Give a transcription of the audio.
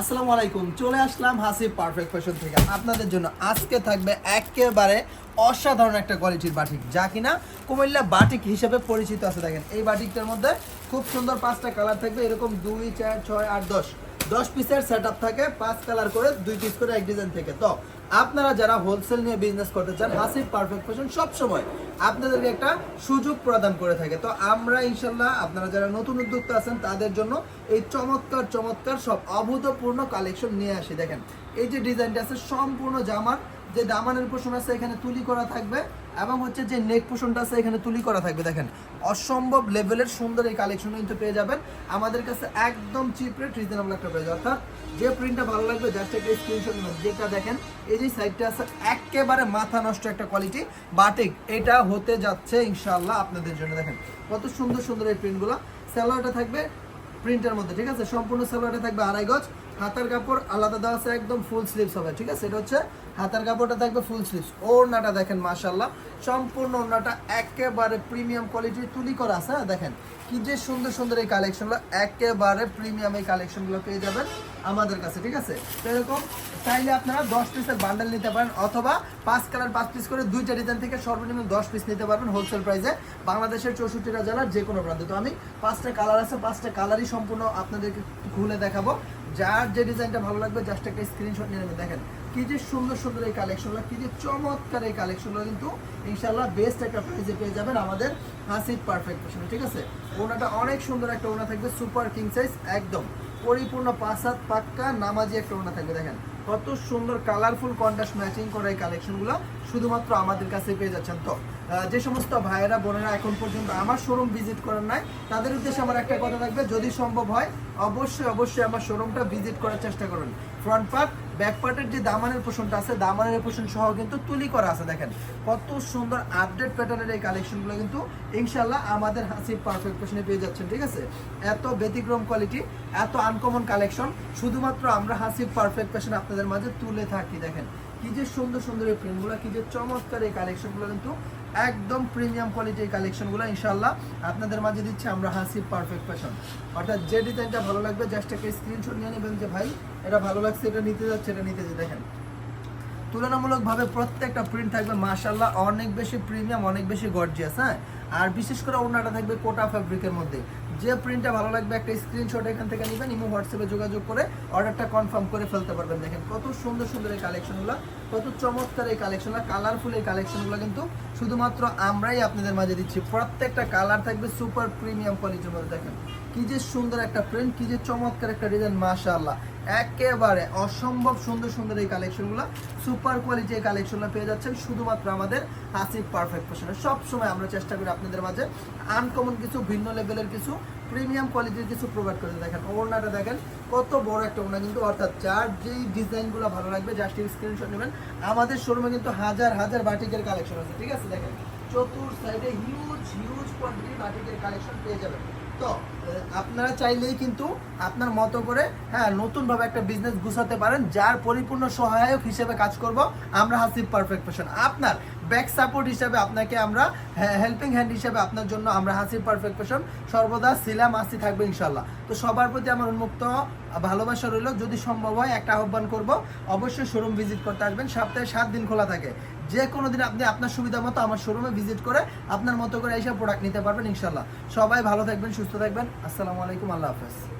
আসসালামু আলাইকুম, চলে আসলাম হাসি পারফেক্ট ফ্যাশন থেকে। আপনাদের জন্য আজকে থাকবে একেবারে অসাধারণ একটা কোয়ালিটির বাটিক যা কিনা কুমিল্লা বাটিক হিসেবে পরিচিত আছে। দেখেন, এই বাটিকটার মধ্যে খুব সুন্দর পাঁচটা কালার থাকবে, এরকম দুই, চার, ছয়, আট, দশ। দশ পিসের সেট থাকে, পাঁচ কালার করে, দুই পিস করে এক ডিজাইন থেকে। তো, আপনারা যারা হোলসেল নিয়ে বিজনেস করতে চান হাসিব পারফেক্ট ফ্যাশন সবসময় আপনাদেরকে একটা সুযোগ প্রদান করে থাকে। তো আমরা ইনশাল্লাহ আপনারা যারা নতুন উদ্যোক্তা আছেন, তাদের জন্য এই চমৎকার চমৎকার সব অভূতপূর্ণ কালেকশন নিয়ে আসি। দেখেন, এই যে ডিজাইনটা আছে, সম্পূর্ণ জামার যে দামানের পোষণ আছে এখানে তুলি করা থাকবে এবং হচ্ছে যে নেক পোষণটা আছে এখানে তুলি করা থাকবে, দেখেন। অসম্ভব লেভেলের সুন্দর এই কালেকশন কিন্তু পেয়ে যাবেন। আমাদের কাছে একদম চিপ রেট রিজনেবল একটা প্রাইস অর্থাৎ যে প্রিন্টটা ভালো লাগবে জাস্ট একটা স্ক্রিনশট যেটা দেখেন, এই যে সাইডটা আছে, একেবারে মাথা নষ্ট একটা কোয়ালিটি বাটিক, এটা হতে যাচ্ছে ইনশাআল্লাহ আপনাদের জন্য। দেখেন, কত সুন্দর সুন্দর এই প্রিন্টগুলো স্যালোয়ারটা থাকবে প্রিন্টের মধ্যে, ঠিক আছে? সম্পূর্ণ সালোয়ারটা থাকবে আড়াই গজ, হাতার কাপড় আলাদা দেওয়া আছে, একদম ফুল স্লিভস হবে, ঠিক আছে? এটা হচ্ছে হাতার কাপড়টা থাকবে ফুল স্লিভস ওড়নাটা দেখেন মাশাল্লাহ সম্পূর্ণ ওড়নাটা একেবারে প্রিমিয়াম কোয়ালিটির তুলি করা আছে হ্যাঁ, দেখেন। কি যে সুন্দর সুন্দর এই কালেকশনগুলো একেবারে প্রিমিয়াম এই কালেকশনগুলো পেয়ে যাবেন আমাদের কাছে ঠিক আছে? তো এরকম চাইলে আপনারা দশ পিসের বান্ডেল নিতে পারেন অথবা পাঁচ কালার পাঁচ পিস করে দুইটা ডিজাইন থেকে সর্বনিম্ন দশ পিস নিতে পারবেন হোলসেল প্রাইসে বাংলাদেশের চৌষট্টিটা জেলার যে কোনো প্রান্তে। তো আমি পাঁচটা কালার আছে পাঁচটা কালারই সম্পূর্ণ আপনাদেরকে খুলে দেখাবো। যার যে ডিজাইনটা ভালো লাগবে জাস্ট একটা স্ক্রিনশট নিয়ে নেবেন দেখেন, কি যে সুন্দর সুন্দর এই কালেকশনগুলো কি যে চমৎকার এই কালেকশনগুলো কিন্তু ইনশাল্লাহ বেস্ট একটা প্রাইসে পেয়ে যাবেন আমাদের হাসির পারফেক্ট ঠিক আছে? ওনাটা অনেক সুন্দর একটা ওনা থাকবে সুপার কিং সাইজ একদম। পরিপূর্ণ পাঁচ পাক্কা নামাজি একটা ওনা থাকবে, দেখেন। কত সুন্দর কালারফুল কন্ট্রাস্ট ম্যাচিং করা এই কালেকশনগুলো শুধুমাত্র আমাদের কাছে পেয়ে যাচ্ছেন। তো যে সমস্ত ভাইয়েরা, বোনেরা এখন পর্যন্ত আমার শোরুম ভিজিট করেন নাই, তাদের উদ্দেশ্যে আমার একটা কথা থাকবে, যদি সম্ভব হয়, অবশ্যই অবশ্যই আমার শোরুমটা ভিজিট করার চেষ্টা করুন। ফ্রন্ট পার্ট ব্যাক যে দামানের পোষণটা আছে, দামানের পোষণ সহ কিন্তু তুলি করা আছে, দেখেন। কত সুন্দর আপডেট প্যাটার্নের এই কালেকশনগুলো কিন্তু ইনশাল্লাহ আমাদের হাসি পারফেক্ট পোষণে পেয়ে যাচ্ছেন, ঠিক আছে? এত ব্যতিক্রম কোয়ালিটি এত আনকমন কালেকশন শুধুমাত্র আমরা হাসি পারফেক্ট ফ্যাশন আপনাদের মাঝে তুলে থাকি, দেখেন। কি যে সুন্দর সুন্দর এই প্রিন্টগুলো কি যে চমৎকার এই কালেকশনগুলো কিন্তু একদম প্রিমিয়াম কোয়ালিটির কালেকশনগুলো ইনশাল্লাহ আপনাদের মাঝে দিচ্ছে আমরা হাসি পারফেক্ট ফ্যাশন অর্থাৎ যে ডিজাইনটা ভালো লাগবে জাস্ট একটা স্ক্রিনশট নিয়ে নেবেন যে, ভাই, এটা ভালো লাগছে, এটা নিতে যাচ্ছে, এটা নিতে যে দেখেন, তুলনামূলকভাবে প্রত্যেকটা প্রিন্ট থাকবে মাশাল্লাহ অনেক বেশি প্রিমিয়াম অনেক বেশি গর্জিয়াস হ্যাঁ? আর বিশেষ করে ওনাটা থাকবে কোটা ফ্যাব্রিকের মধ্যে। যে প্রিন্টটা ভালো লাগবে, একটা স্ক্রিনশট এখান থেকে নেবেন, ইমো, হোয়াটসঅ্যাপে যোগাযোগ করে অর্ডারটা কনফার্ম করে ফেলতে পারবেন। দেখেন কত সুন্দর সুন্দর এই কালেকশনগুলো কত চমৎকার এই কালেকশনগুলো কালারফুল এই কালেকশনগুলো কিন্তু শুধুমাত্র আমরাই আপনাদের মাঝে দিচ্ছি। প্রত্যেকটা কালার থাকবে সুপার প্রিমিয়াম কোয়ালিটির মধ্যে। দেখেন কি যে সুন্দর একটা প্রিন্ট কি যে চমৎকার একটা ডিজাইন মাশাআল্লাহ। একেবারে অসম্ভব সুন্দর সুন্দর এই কালেকশনগুলো সুপার কোয়ালিটি এই কালেকশনগুলো পেয়ে যাচ্ছেন শুধুমাত্র আমাদের হাসিব পারফেক্ট ফ্যাশনে সবসময় আমরা চেষ্টা করি আপনাদের মাঝে আনকমন কিছু, ভিন্ন লেভেলের কিছু প্রিমিয়াম কোয়ালিটির কিছু প্রোভাইড করে দেখেন, ওড়নাটা দেখেন, কত বড় একটা ওড়না কিন্তু, অর্থাৎ যার যেই ডিজাইনগুলো ভালো লাগবে জাস্ট স্ক্রিনশট নেবেন। আমাদের শোরুমে কিন্তু হাজার হাজার বাটিকের কালেকশন আছে, ঠিক আছে? দেখেন, চতুর সাইডে হিউজ হিউজ কোয়ান্টিটির বাটিকের কালেকশন পেয়ে যাবেন। তো আপনারা চাইলেই কিন্তু আপনার মতো করে হ্যাঁ নতুনভাবে একটা বিজনেস গুছাতে পারেন, যার পরিপূর্ণ সহায়ক হিসেবে কাজ করব আমরা হাসিব পারফেক্ট ফ্যাশন আপনার ব্যাক সাপোর্ট হিসেবে আপনাকে আমরা হেল্পিং হ্যান্ড হিসেবে আপনার জন্য আমরা হাসিব পারফেক্ট ফ্যাশন সর্বদা সিলাম আসি থাকবে ইনশাল্লাহ তো সবার প্রতি আমার উন্মুক্ত ভালোবাসা রইল। যদি সম্ভব হয় একটা আহ্বান করব, অবশ্যই শোরুম ভিজিট করতে আসবেন। সপ্তাহে সাত দিন খোলা থাকে। যে কোনো দিন আপনি আপনার সুবিধা মতো আমার শোরুমে ভিজিট করে আপনার মতো করে এইসব প্রোডাক্ট নিতে পারবেন ইনশাল্লাহ সবাই ভালো থাকবেন, সুস্থ থাকবেন। আসসালামু আলাইকুম, আল্লাহ হাফেজ।